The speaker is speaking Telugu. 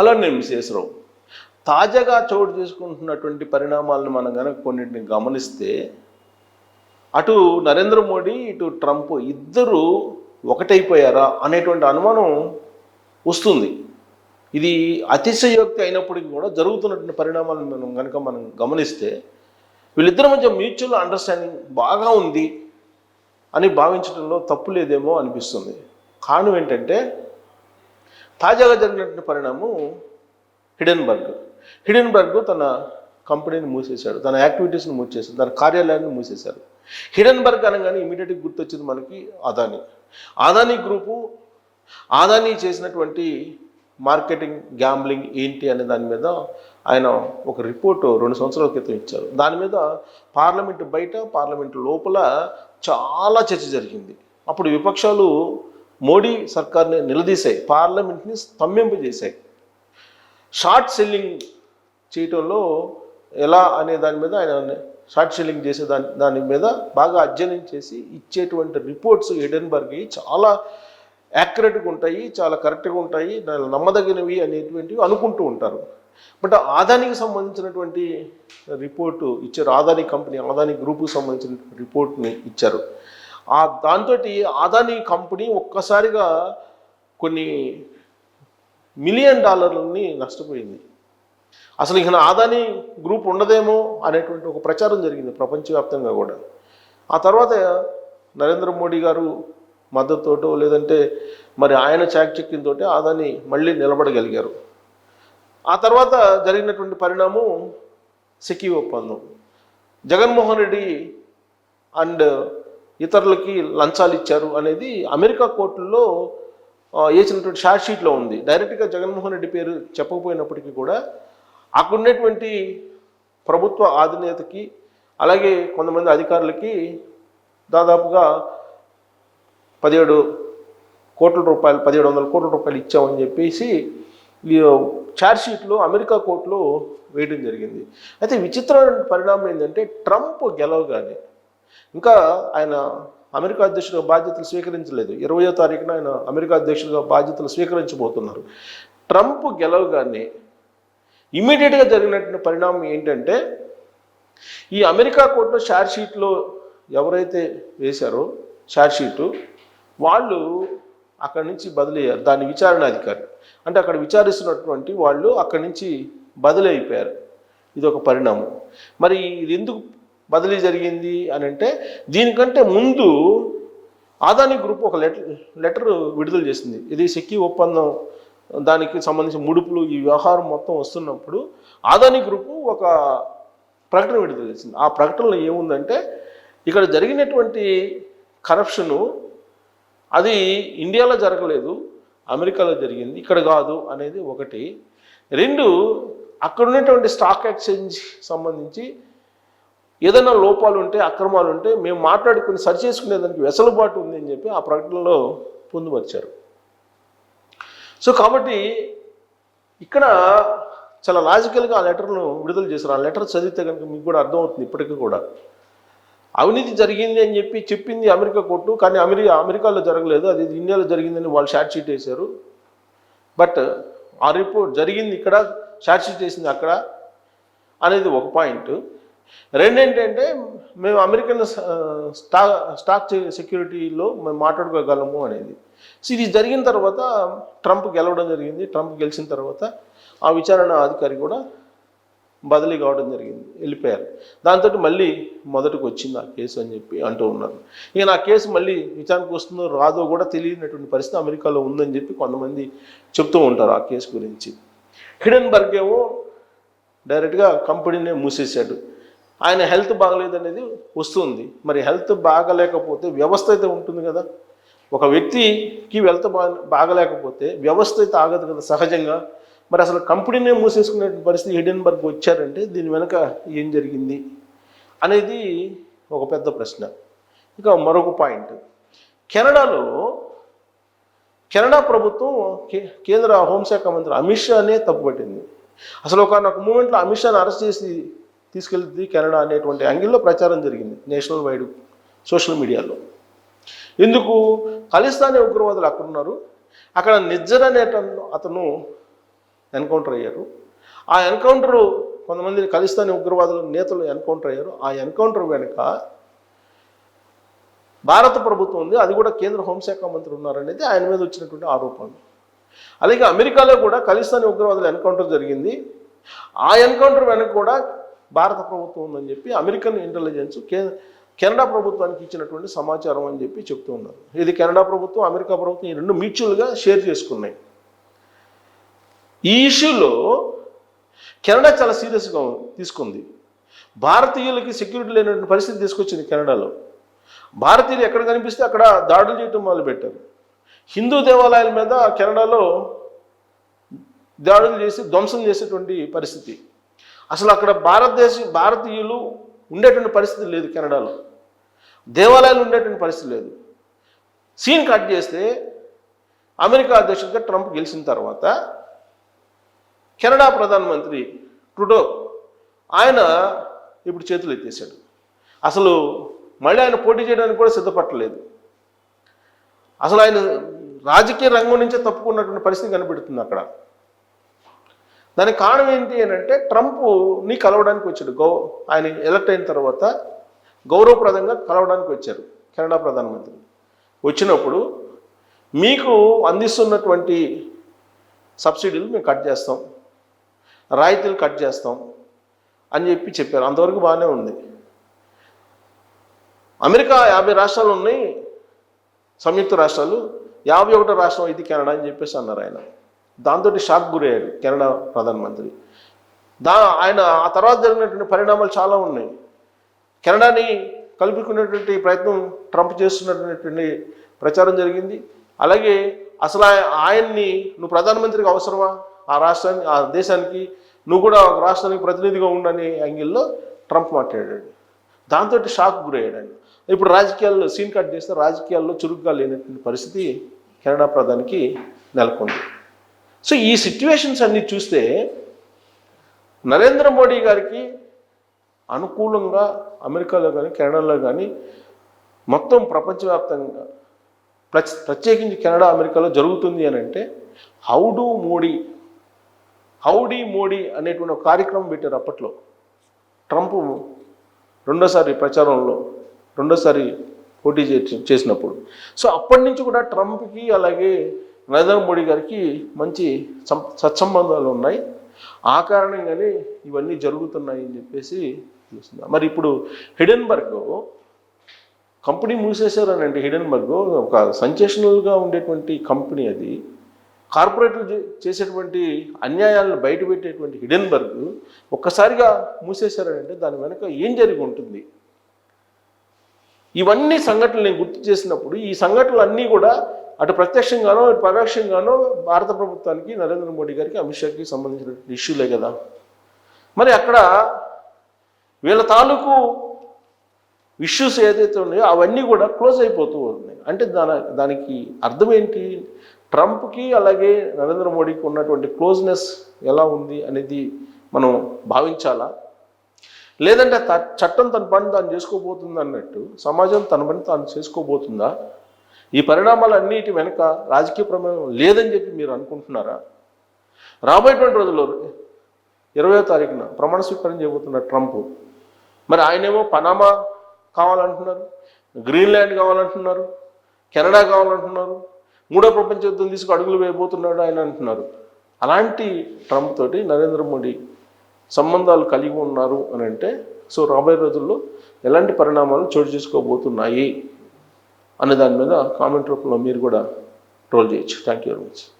హలో నేను మిసేశ్వరరావు తాజాగా చోటు చేసుకుంటున్నటువంటి పరిణామాలను మనం కనుక కొన్నింటిని గమనిస్తే అటు నరేంద్ర మోడీ ఇటు ట్రంప్ ఇద్దరు ఒకటైపోయారా అనేటువంటి అనుమానం వస్తుంది. ఇది అతిశయోక్తి అయినప్పటికీ కూడా జరుగుతున్నటువంటి పరిణామాలను మనం కనుక మనం గమనిస్తే వీళ్ళిద్దరి మధ్య మ్యూచువల్ అండర్స్టాండింగ్ బాగా ఉంది అని భావించడంలో తప్పు లేదేమో అనిపిస్తుంది. కారణం ఏంటంటే తాజాగా జరిగినటువంటి పరిణామం హిడెన్బర్గ్. హిడెన్బర్గ్ తన కంపెనీని మూసేశాడు. తన యాక్టివిటీస్ని మూసేశాడు. తన కార్యాలయాన్ని మూసేశాడు. హిడెన్బర్గ్ అనగానే ఇమీడియట్గా గుర్తొచ్చింది మనకి అదాని. అదానీ గ్రూపు అదానీ చేసినటువంటి మార్కెటింగ్ గ్యాంబ్లింగ్ ఏంటి అనే దాని మీద ఆయన ఒక రిపోర్టు రెండు సంవత్సరాల క్రితం ఇచ్చారు. దాని మీద పార్లమెంట్ బయట పార్లమెంట్ లోపల చాలా చర్చ జరిగింది. అప్పుడు విపక్షాలు మోడీ సర్కార్ని నిలదీశాయి పార్లమెంట్ని స్తంభింపజేశాయి షార్ట్ సెల్లింగ్ చేయటంలో ఎలా అనే దాని మీద ఆయన షార్ట్ సెల్లింగ్ చేసే దాని దాని మీద బాగా అధ్యయనం చేసి ఇచ్చేటువంటి రిపోర్ట్స్ ఎడెన్బర్గ్ చాలా యాక్యురేట్గా ఉంటాయి చాలా కరెక్ట్గా ఉంటాయి నమ్మదగినవి అనేటువంటివి అనుకుంటూ ఉంటారు. బట్ ఆదానికి సంబంధించినటువంటి రిపోర్టు ఇచ్చారు ఆదాని కంపెనీ ఆదాని గ్రూప్కి సంబంధించిన రిపోర్ట్ని ఇచ్చారు. ఆ దాంతో ఆదాని కంపెనీ ఒక్కసారిగా కొన్ని మిలియన్ డాలర్లని నష్టపోయింది. అసలు ఇక ఆదాని గ్రూప్ ఉండదేమో అనేటువంటి ఒక ప్రచారం జరిగింది ప్రపంచవ్యాప్తంగా కూడా. ఆ తర్వాత నరేంద్ర మోడీ గారు మద్దతుతోటో లేదంటే మరి ఆయన చాకచక్యంతో ఆదాని మళ్ళీ నిలబడగలిగారు. ఆ తర్వాత జరిగినటువంటి పరిణామం సెకీ ఒప్పందం. జగన్మోహన్ రెడ్డి అండ్ ఇతరులకి లంచాలు ఇచ్చారు అనేది అమెరికా కోర్టుల్లో వేసినటువంటి షార్ట్ షీట్లో ఉంది. డైరెక్ట్గా జగన్మోహన్ రెడ్డి పేరు చెప్పకపోయినప్పటికీ కూడా అక్కడున్నటువంటి ప్రభుత్వ ఆధినేతకి అలాగే కొంతమంది అధికారులకి దాదాపుగా పదిహేడు కోట్ల రూపాయలు పదిహేడు వందల కోట్ల రూపాయలు ఇచ్చామని చెప్పేసి ఈ షీట్లో అమెరికా కోర్టులో వేయడం జరిగింది. అయితే విచిత్రమైన పరిణామం ఏంటంటే ట్రంప్ గెలవగానే ఇంకా ఆయన అమెరికా అధ్యక్షుడిగా బాధ్యతలు స్వీకరించలేదు. ఇరవయో తారీఖున ఆయన అమెరికా అధ్యక్షుడిగా బాధ్యతలు స్వీకరించబోతున్నారు. ట్రంప్ గెలవగానే ఇమీడియట్గా జరిగినటువంటి పరిణామం ఏంటంటే ఈ అమెరికా కోర్టులో షార్ట్షీట్లో ఎవరైతే వేశారో షార్ట్షీటు వాళ్ళు అక్కడి నుంచి బదిలయ్యారు. దాని విచారణ అధికారి అంటే అక్కడ విచారిస్తున్నటువంటి వాళ్ళు అక్కడి నుంచి బదిలీ అయిపోయారు. ఇది ఒక పరిణామం. మరి ఇది ఎందుకు బదిలీ జరిగింది అని అంటే దీనికంటే ముందు ఆదాని గ్రూప్ ఒక లెటర్ లెటర్ విడుదల చేసింది. ఇది సెక్కి ఒప్పందం దానికి సంబంధించిన ముడుపులు ఈ వ్యవహారం మొత్తం వస్తున్నప్పుడు ఆదాని గ్రూపు ఒక ప్రకటన విడుదల చేసింది. ఆ ప్రకటనలో ఏముందంటే ఇక్కడ జరిగినటువంటి కరప్షను అది ఇండియాలో జరగలేదు అమెరికాలో జరిగింది ఇక్కడ కాదు అనేది ఒకటి. రెండు అక్కడ ఉన్నటువంటి స్టాక్ ఎక్స్చేంజ్ సంబంధించి ఏదైనా లోపాలు ఉంటే అక్రమాలు ఉంటే మేము మాట్లాడుకుని సరి చేసుకునేదానికి వెసలుబాటు ఉంది అని చెప్పి ఆ ప్రకటనలో పొందుపరిచారు. సో కాబట్టి ఇక్కడ చాలా లాజికల్గా ఆ లెటర్ను విడుదల చేశారు. ఆ లెటర్ చదివితే కనుక మీకు కూడా అర్థమవుతుంది ఇప్పటికీ కూడా. అవినీతి జరిగింది అని చెప్పి చెప్పింది అమెరికా కోర్టు కానీ అమెరికా అమెరికాలో జరగలేదు. అది ఇండియాలో జరిగిందని వాళ్ళు షార్ట్ షీట్ వేశారు. బట్ ఆ రిపోర్ట్ జరిగింది ఇక్కడ షార్ట్ షీట్ వేసింది అక్కడ అనేది ఒక పాయింట్. రెండేంటంటే మేము అమెరికన్ స్టా స్టాక్ సెక్యూరిటీలో మేము మాట్లాడుకోగలము అనేది. సో ఇది జరిగిన తర్వాత ట్రంప్ గెలవడం జరిగింది. ట్రంప్ గెలిచిన తర్వాత ఆ విచారణ అధికారి కూడా బదిలీ కావడం జరిగింది. వెళ్ళిపోయారు. దాంతో మళ్ళీ మొదటికి వచ్చింది ఆ కేసు అని చెప్పి అంటూ ఉన్నారు. ఇక నా కేసు మళ్ళీ విచారణకు వస్తుందో రాదో కూడా తెలియనటువంటి పరిస్థితి అమెరికాలో ఉందని చెప్పి కొంతమంది చెప్తూ ఉంటారు ఆ కేసు గురించి. హిడెన్బర్గ్ ఏమో డైరెక్ట్గా కంపెనీనే మూసేశాడు. ఆయన హెల్త్ బాగలేదనేది వస్తుంది. మరి హెల్త్ బాగలేకపోతే వ్యవస్థ అయితే ఉంటుంది కదా. ఒక వ్యక్తికి వెళ్త బాగలేకపోతే వ్యవస్థ అయితే ఆగదు కదా సహజంగా. మరి అసలు కంపెనీనే మూసేసుకునే పరిస్థితి హిడెన్బర్గ్ వచ్చారంటే దీని వెనుక ఏం జరిగింది అనేది ఒక పెద్ద ప్రశ్న. ఇక మరొక పాయింట్. కెనడాలో కెనడా ప్రభుత్వం కే- కేంద్ర హోంశాఖ మంత్రి అమిత్ షానే తప్పుపట్టింది. అసలు ఒక నాకు మూమెంట్లో అమిత్ షాని అరెస్ట్ చేసి తీసుకెళ్తుంది కెనడా అనేటువంటి యాంగిల్లో ప్రచారం జరిగింది నేషనల్ వైడ్ సోషల్ మీడియాలో. ఎందుకు? ఖలిస్తానీ ఉగ్రవాదులు అక్కడ ఉన్నారు అక్కడ నిజ్జర్ అనే అతను- ఎన్కౌంటర్ అయ్యారు. ఆ ఎన్కౌంటరు కొంతమంది ఖలిస్తానీ ఉగ్రవాదుల నేతలు ఎన్కౌంటర్ అయ్యారు. ఆ ఎన్కౌంటర్ వెనుక భారత ప్రభుత్వం ఉంది. అది కూడా కేంద్ర హోంశాఖ మంత్రి ఉన్నారనేది ఆయన మీద వచ్చినటువంటి ఆరోపణలు. అలాగే అమెరికాలో కూడా ఖలిస్తానీ ఉగ్రవాదుల ఎన్కౌంటర్ జరిగింది. ఆ ఎన్కౌంటర్ వెనక కూడా భారత ప్రభుత్వం ఉందని చెప్పి అమెరికన్ ఇంటెలిజెన్స్ కే కెనడా ప్రభుత్వానికి ఇచ్చినటువంటి సమాచారం అని చెప్పి చెప్తూ ఉన్నారు. ఇది కెనడా ప్రభుత్వం అమెరికా ప్రభుత్వం ఈ రెండు మ్యూచువల్గా షేర్ చేసుకున్నాయి. ఈ ఇష్యూలో కెనడా చాలా సీరియస్గా తీసుకుంది. భారతీయులకి సెక్యూరిటీ లేనటువంటి పరిస్థితి తీసుకొచ్చింది కెనడాలో. భారతీయులు ఎక్కడ కనిపిస్తే అక్కడ దాడులు చేయటం మొదలుపెట్టారు హిందూ దేవాలయాల మీద కెనడాలో దాడులు చేసి ధ్వంసం చేసేటువంటి పరిస్థితి. అసలు అక్కడ భారతదేశ భారతీయులు ఉండేటువంటి పరిస్థితి లేదు కెనడాలో. దేవాలయాలు ఉండేటువంటి పరిస్థితి లేదు. సీన్ కట్ చేస్తే అమెరికా అధ్యక్షుడిగా ట్రంప్ గెలిచిన తర్వాత కెనడా ప్రధానమంత్రి ట్రుడో ఆయన ఇప్పుడు చేతులు ఎత్తేసాడు అసలు మళ్ళీ ఆయన పోటీ చేయడానికి కూడా సిద్ధపట్టలేదు. అసలు ఆయన రాజకీయ రంగం నుంచే తప్పుకున్నటువంటి పరిస్థితి కనబడుతుంది అక్కడ. దానికి కారణం ఏంటి అని అంటే ట్రంప్ని కలవడానికి వచ్చాడు. గౌ ఆయన ఎలక్ట్ అయిన తర్వాత గౌరవప్రదంగా కలవడానికి వచ్చారు కెనడా ప్రధానమంత్రి. వచ్చినప్పుడు మీకు అందిస్తున్నటువంటి సబ్సిడీలు మేము కట్ చేస్తాం రాయితీలు కట్ చేస్తాం అని చెప్పి చెప్పారు. అంతవరకు బాగానే ఉంది. అమెరికా యాభై రాష్ట్రాలు ఉన్నాయి సంయుక్త రాష్ట్రాలు యాభై ఒకటో రాష్ట్రం ఇది కెనడా అని చెప్పేసి అన్నారు ఆయన. దాంతో షాక్ గురయ్యాడు కెనడా ప్రధానమంత్రి. దా ఆయన ఆ తర్వాత జరిగినటువంటి పరిణామాలు చాలా ఉన్నాయి. కెనడాని కలుపుకునేటువంటి ప్రయత్నం ట్రంప్ చేస్తున్నటువంటి ప్రచారం జరిగింది. అలాగే అసలు ఆయ- ఆయన్ని నువ్వు ప్రధానమంత్రికి అవసరమా? ఆ రాష్ట్రానికి ఆ దేశానికి నువ్వు కూడా ఒక రాష్ట్రానికి ప్రతినిధిగా ఉండని యాంగిల్లో ట్రంప్ మాట్లాడాడు. దాంతో షాక్ గురయ్యాడు. ఆయన ఇప్పుడు రాజకీయాల్లో సీన్ కట్ చేస్తే రాజకీయాల్లో చురుగ్గా లేనటువంటి పరిస్థితి కెనడా ప్రధానికి నెలకొంది. సో ఈ సిచ్యువేషన్స్ అన్నీ చూస్తే నరేంద్ర మోడీ గారికి అనుకూలంగా అమెరికాలో కానీ కెనడాలో కానీ మొత్తం ప్రపంచవ్యాప్తంగా ప్రచ్ ప్రత్యేకించి కెనడా అమెరికాలో జరుగుతుంది అని అంటే హౌడు మోడీ హౌడీ మోడీ అనేటువంటి ఒక కార్యక్రమం పెట్టారు అప్పట్లో. ట్రంప్ రెండోసారి ప్రచారంలో రెండోసారి పోటీ చే- చేసినప్పుడు. సో అప్పటి నుంచి కూడా ట్రంప్కి అలాగే నరేంద్ర మోడీ గారికి మంచి సం- సత్సంబంధాలు ఉన్నాయి. ఆ కారణంగానే ఇవన్నీ జరుగుతున్నాయి అని చెప్పేసి తెలుస్తుంది. మరి ఇప్పుడు హిడెన్బర్గ్ కంపెనీ మూసేశారని అంటే హిడెన్బర్గ్ ఒక సంచేషనల్గా ఉండేటువంటి కంపెనీ అది. కార్పొరేట్లు చేసేటువంటి అన్యాయాలను బయటపెట్టేటువంటి హిడెన్బర్గ్ ఒక్కసారిగా మూసేశారనంటే దాని వెనుక ఏం జరిగి ఉంటుంది? ఇవన్నీ సంఘటనలు నేను గుర్తు చేసినప్పుడు ఈ సంఘటనలు అన్నీ కూడా అటు ప్రత్యక్షంగానో ఇటు పరోక్షంగానో భారత ప్రభుత్వానికి నరేంద్ర మోడీ గారికి అమిత్ షాకి సంబంధించిన ఇష్యూలే కదా. మరి అక్కడ వీళ్ళ తాలూకు ఇష్యూస్ ఏదైతే ఉన్నాయో అవన్నీ కూడా క్లోజ్ అయిపోతూ ఉన్నాయి. అంటే దాని దానికి అర్థం ఏంటి? ట్రంప్కి అలాగే నరేంద్ర మోడీకి ఉన్నటువంటి క్లోజ్నెస్ ఎలా ఉంది అనేది మనం భావించాలా? లేదంటే చట్టం తన పని తాను చేసుకోబోతుంది అన్నట్టు సమాజం తన పని తాను చేసుకోబోతుందా? ఈ పరిణామాలన్నిటి వెనుక రాజకీయ ప్రమేయం లేదని చెప్పి మీరు అనుకుంటున్నారా? రాబోయేటువంటి రోజుల్లో ఇరవయో తారీఖున ప్రమాణ స్వీకారం చేయబోతున్నారు ట్రంప్ మరి ఆయనేమో పనామా కావాలంటున్నారు గ్రీన్లాండ్ కావాలంటున్నారు కెనడా కావాలంటున్నారు మూడో ప్రపంచ యుద్ధం తీసుకు అడుగులు వేయబోతున్నాడు ఆయన అంటున్నారు. అలాంటి ట్రంప్ తోటి నరేంద్ర మోడీ సంబంధాలు కలిగి ఉన్నారు అని అంటే సో రాబోయే రోజుల్లో ఎలాంటి పరిణామాలు చోటు చేసుకోబోతున్నాయి? అనే దాని మీద కామెంట్ రూపంలో మీరు కూడా ట్రోల్ చేయొచ్చు. Thank you very much